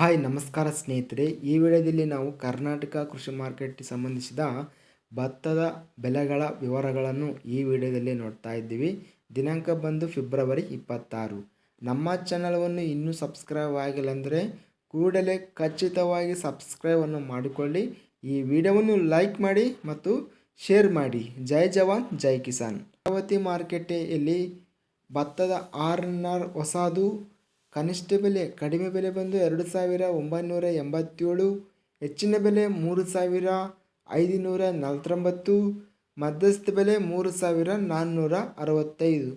Hi, ನಮಸ್ಕಾರ ಸ್ನೇಹಿತರೆ. ಈ ವಿಡಿಯೋದಲ್ಲಿ ನಾವು ಕರ್ನಾಟಕ ಕೃಷಿ ಮಾರ್ಕೆಟ್ಗೆ ಸಂಬಂಧಿಸಿದ ಭತ್ತದ ಬೆಲೆಗಳ ವಿವರಗಳನ್ನು ಈ ವಿಡಿಯೋದಲ್ಲಿ ನೋಡ್ತಾ ಇದ್ದೀವಿ. ದಿನಾಂಕ ಬಂದು ಫೆಬ್ರವರಿ ಇಪ್ಪತ್ತಾರು. ನಮ್ಮ ಚಾನಲನ್ನು ಇನ್ನೂ ಸಬ್ಸ್ಕ್ರೈಬ್ ಆಗಿಲ್ಲ ಅಂದರೆ ಕೂಡಲೇ ಖಚಿತವಾಗಿ ಸಬ್ಸ್ಕ್ರೈಬನ್ನು ಮಾಡಿಕೊಳ್ಳಿ. ಈ ವಿಡಿಯೋವನ್ನು ಲೈಕ್ ಮಾಡಿ ಮತ್ತು ಶೇರ್ ಮಾಡಿ. ಜೈ ಜವಾನ್, ಜೈ ಕಿಸಾನ್. ಅಮರಾವತಿ ಮಾರ್ಕೆಟೆಯಲ್ಲಿ ಭತ್ತದ ಆರ್ನರ್ ಹೊಸದು ಕನಿಷ್ಠ ಬೆಲೆ ಕಡಿಮೆ ಬೆಲೆ ಬಂದು ಎರಡು ಸಾವಿರ ಒಂಬೈನೂರ ಎಂಬತ್ತೇಳು, ಹೆಚ್ಚಿನ ಬೆಲೆ ಮೂರು ಸಾವಿರ ಐದುನೂರ ನಲವತ್ತೊಂಬತ್ತು, ಮಧ್ಯಸ್ಥ ಬೆಲೆ ಮೂರು ಸಾವಿರ ನಾನ್ನೂರ ಅರವತ್ತೈದು.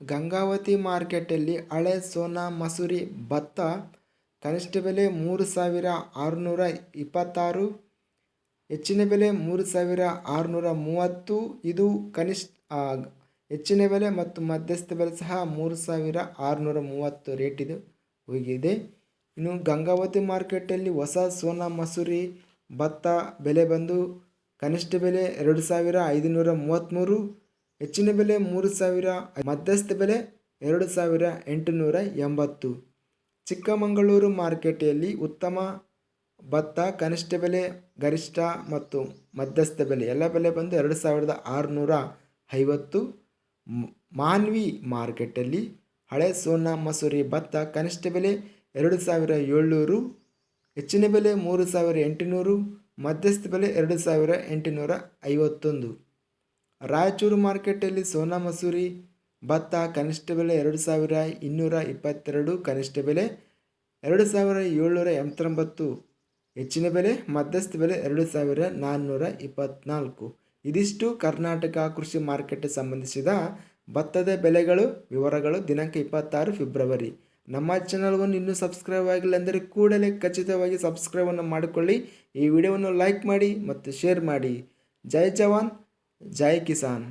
ಗಂಗಾವತಿ ಮಾರ್ಕೆಟಲ್ಲಿ ಹಳೆ ಸೋನಾ ಮಸೂರಿ ಭತ್ತ ಕನಿಷ್ಠ ಬೆಲೆ ಮೂರು ಸಾವಿರ ಆರುನೂರ ಇಪ್ಪತ್ತಾರು, ಹೆಚ್ಚಿನ ಬೆಲೆ ಮೂರು ಸಾವಿರ ಆರುನೂರ ಮೂವತ್ತು, ಇದು ಕನಿಷ್ಠ ಹೆಚ್ಚಿನ ಬೆಲೆ ಮತ್ತು ಮಧ್ಯಸ್ಥ ಬೆಲೆ ಸಹ ಮೂರು ಸಾವಿರ ಆರುನೂರ ಮೂವತ್ತು ರೇಟ್ ಇದು ಹೋಗಿದೆ. ಇನ್ನು ಗಂಗಾವತಿ ಮಾರ್ಕೆಟಲ್ಲಿ ಹೊಸ ಸೋನಾ ಮಸೂರಿ ಭತ್ತ ಬೆಲೆ ಬಂದು ಕನಿಷ್ಠ ಬೆಲೆ ಎರಡು ಸಾವಿರ ಐದುನೂರ ಮೂವತ್ತ್ಮೂರು, ಹೆಚ್ಚಿನ ಬೆಲೆ ಮೂರು ಸಾವಿರ ಮಧ್ಯಸ್ಥ ಬೆಲೆ ಎರಡು ಸಾವಿರ ಎಂಟುನೂರ ಎಂಬತ್ತು. ಚಿಕ್ಕಮಗಳೂರು ಮಾರ್ಕೆಟೆಯಲ್ಲಿ ಉತ್ತಮ ಭತ್ತ, ಕನಿಷ್ಠ ಬೆಲೆ ಗರಿಷ್ಠ ಮತ್ತು ಮಧ್ಯಸ್ಥ ಬೆಲೆ. ಎಲ್ಲ ಬೆಲೆ ಬಂದು ಎರಡು ಸಾವಿರದ ಆರುನೂರ ಐವತ್ತು. ಮಾನ್ವಿ ಮಾರ್ಕೆಟಲ್ಲಿ ಹಳೆ ಸೋನಾ ಮಸೂರಿ ಭತ್ತ ಕನಿಷ್ಠ ಬೆಲೆ ಎರಡು ಸಾವಿರ ಏಳ್ನೂರು, ಹೆಚ್ಚಿನ ಬೆಲೆ ಮೂರು ಸಾವಿರ ಎಂಟುನೂರು, ಮಧ್ಯಸ್ಥ ಬೆಲೆ ಎರಡು ಸಾವಿರ ಎಂಟುನೂರ ಐವತ್ತೊಂದು. ರಾಯಚೂರು ಮಾರ್ಕೆಟಲ್ಲಿ ಸೋನಾ ಮಸೂರಿ ಭತ್ತ ಕನಿಷ್ಠ ಬೆಲೆ ಎರಡು ಸಾವಿರ ಇನ್ನೂರ ಇಪ್ಪತ್ತೆರಡು, ಕನಿಷ್ಠ ಬೆಲೆ ಎರಡು ಸಾವಿರ ಏಳ್ನೂರ ಎಂಬತ್ತೊಂಬತ್ತು, ಹೆಚ್ಚಿನ ಬೆಲೆ ಮಧ್ಯಸ್ಥ ಬೆಲೆ ಎರಡು ಸಾವಿರ ನಾನ್ನೂರ ಇಪ್ಪತ್ತ್ನಾಲ್ಕು ಇದಿಷ್ಟು ಕರ್ನಾಟಕ ಕೃಷಿ ಮಾರುಕಟ್ಟೆ ಸಂಬಂಧಿಸಿದ ಭತ್ತದ ಬೆಲೆಗಳು ವಿವರಗಳು ದಿನಾಂಕ ಇಪ್ಪತ್ತಾರು ಫೆಬ್ರವರಿ. ನಮ್ಮ ಚಾನಲ್ವನ್ನು ಇನ್ನೂ ಸಬ್ಸ್ಕ್ರೈಬ್ ಆಗಿಲ್ಲ ಅಂದರೆ ಕೂಡಲೇ ಖಚಿತವಾಗಿ ಸಬ್ಸ್ಕ್ರೈಬನ್ನು ಮಾಡಿಕೊಳ್ಳಿ. ಈ ವಿಡಿಯೋವನ್ನು ಲೈಕ್ ಮಾಡಿ ಮತ್ತು ಶೇರ್ ಮಾಡಿ. ಜೈ ಜವಾನ್, ಜೈ ಕಿಸಾನ್.